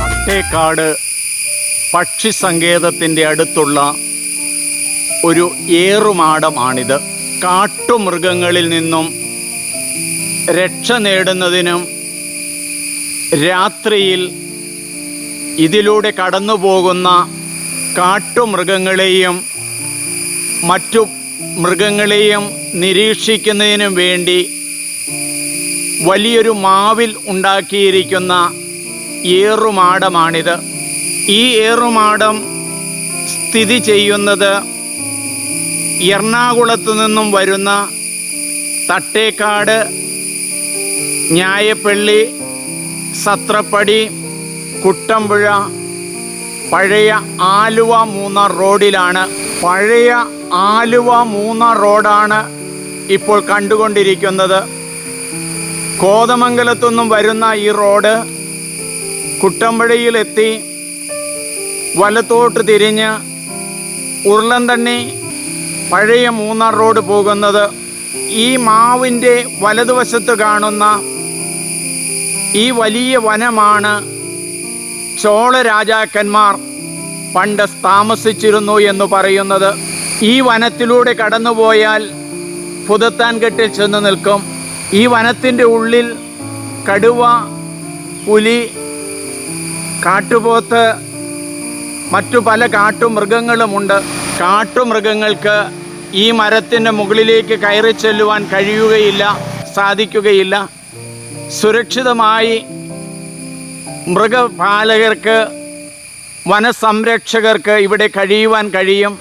തട്ടേക്കാട് പക്ഷി സങ്കേതത്തിന്റെ അടുത്തുള്ള ഒരു ഏറുമാടമാണിത്. കാട്ടുമൃഗങ്ങളിൽ നിന്നും രക്ഷ നേടുന്നതിനും രാത്രിയിൽ ഇതിലൂടെ കടന്നു പോകുന്ന കാട്ടുമൃഗങ്ങളെയും മറ്റു മൃഗങ്ങളെയും നിരീക്ഷിക്കുന്നതിനും വേണ്ടി വലിയൊരു മാവിൽ ഉണ്ടാക്കിയിരിക്കുന്ന ഏറുമാടമാണിത്. ഈ ഏറുമാടം സ്ഥിതി ചെയ്യുന്നത് എറണാകുളത്തു നിന്നും വരുന്ന തട്ടേക്കാട് ഞായപ്പള്ളി സത്രപ്പടി കുട്ടമ്പുഴ പഴയ ആലുവ മൂന്നാർ റോഡിലാണ്. പഴയ ആലുവ മൂന്നാർ റോഡാണ് ഇപ്പോൾ കണ്ടുകൊണ്ടിരിക്കുന്നത്. കോതമംഗലത്തുനിന്നും വരുന്ന ഈ റോഡ് കുട്ടമ്പഴയിലെത്തി വലത്തോട്ട് തിരിഞ്ഞ് ഉരുളന്തണ്ണി പഴയ മൂന്നാർ റോഡ് പോകുന്നത് ഈ മാവിന്റെ വലതുവശത്ത് കാണുന്ന ഈ വലിയ വനമാണ് ചോള രാജാക്കന്മാർ പണ്ട് താമസിച്ചിരുന്നു എന്ന് പറയുന്നത്. ഈ വനത്തിലൂടെ കടന്നുപോയാൽ പുതത്താൻകെട്ടിൽ ചെന്ന് നിൽക്കും. ഈ വനത്തിന്റെ ഉള്ളിൽ കടുവ പുലി കാട്ടുപോത്ത് മറ്റു പല കാട്ടുമൃഗങ്ങളുമുണ്ട്. കാട്ടുമൃഗങ്ങൾക്ക് ഈ മരത്തിന്റെ മുകളിലേക്ക് കയറി ചെല്ലുവാൻ കഴിയുകയില്ല സാധിക്കുകയില്ല. സുരക്ഷിതമായി മൃഗപാലകർക്ക് വനസംരക്ഷകർക്ക് ഇവിടെ കഴിയുവാൻ കഴിയും.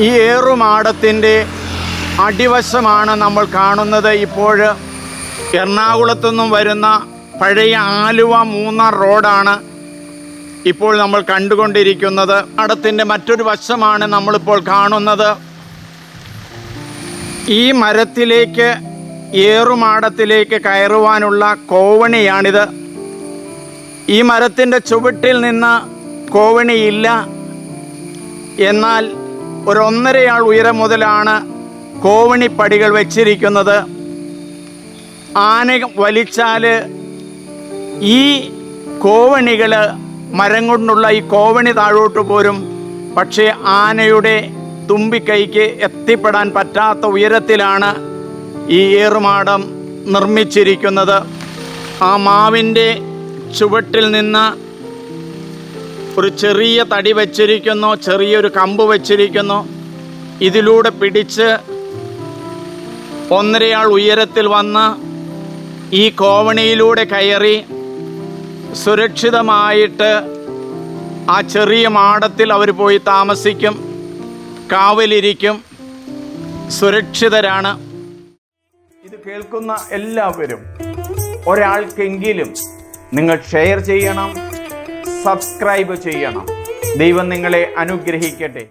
ഈ ഏറുമാടത്തിന്റെ അടിവശമാണ് നമ്മൾ കാണുന്നത്. ഇപ്പോൾ എറണാകുളത്തു നിന്നും വരുന്ന പഴയ ആലുവ മൂന്നാർ റോഡാണ് ഇപ്പോൾ നമ്മൾ കണ്ടുകൊണ്ടിരിക്കുന്നത്. മാടത്തിന്റെ മറ്റൊരു വശമാണ് നമ്മളിപ്പോൾ കാണുന്നത്. ഈ മരത്തിലേക്ക് ഏറുമാടത്തിലേക്ക് കയറുവാനുള്ള കോവണിയാണിത്. ഈ മരത്തിന്റെ ചുവട്ടിൽ നിന്ന് കോവണിയില്ല. എന്നാൽ ഒരു ഒന്നരയാൾ ഉയരം മുതലാണ് കോവണിപ്പടികൾ വച്ചിരിക്കുന്നത്. ആന വലിച്ചാൽ ഈ കോവണികൾ മരം കൊണ്ടുള്ള ഈ കോവണി താഴോട്ട് പോരും. പക്ഷേ ആനയുടെ തുമ്പിക്കൈക്ക് എത്തിപ്പെടാൻ പറ്റാത്ത ഉയരത്തിലാണ് ഈ ഏറുമാടം നിർമ്മിച്ചിരിക്കുന്നത് ആ മാവിന്റെ ചുവട്ടിൽ നിന്ന് ഒരു ചെറിയ തടി വച്ചിരിക്കുന്നു ചെറിയൊരു കമ്പ് വച്ചിരിക്കുന്നു. ഇതിലൂടെ പിടിച്ച് ഒന്നരയാൾ ഉയരത്തിൽ വന്ന് ഈ കോവണിയിലൂടെ കയറി സുരക്ഷിതമായിട്ട് ആ ചെറിയ മാടത്തിൽ അവർ പോയി താമസിക്കും കാവലിരിക്കും സുരക്ഷിതരാണ്. കേൾക്കുന്ന എല്ലാവരും ഒരാൾക്കെങ്കിലും നിങ്ങൾ ഷെയർ ചെയ്യണം സബ്സ്ക്രൈബ് ചെയ്യണം. ദൈവം നിങ്ങളെ അനുഗ്രഹിക്കട്ടെ.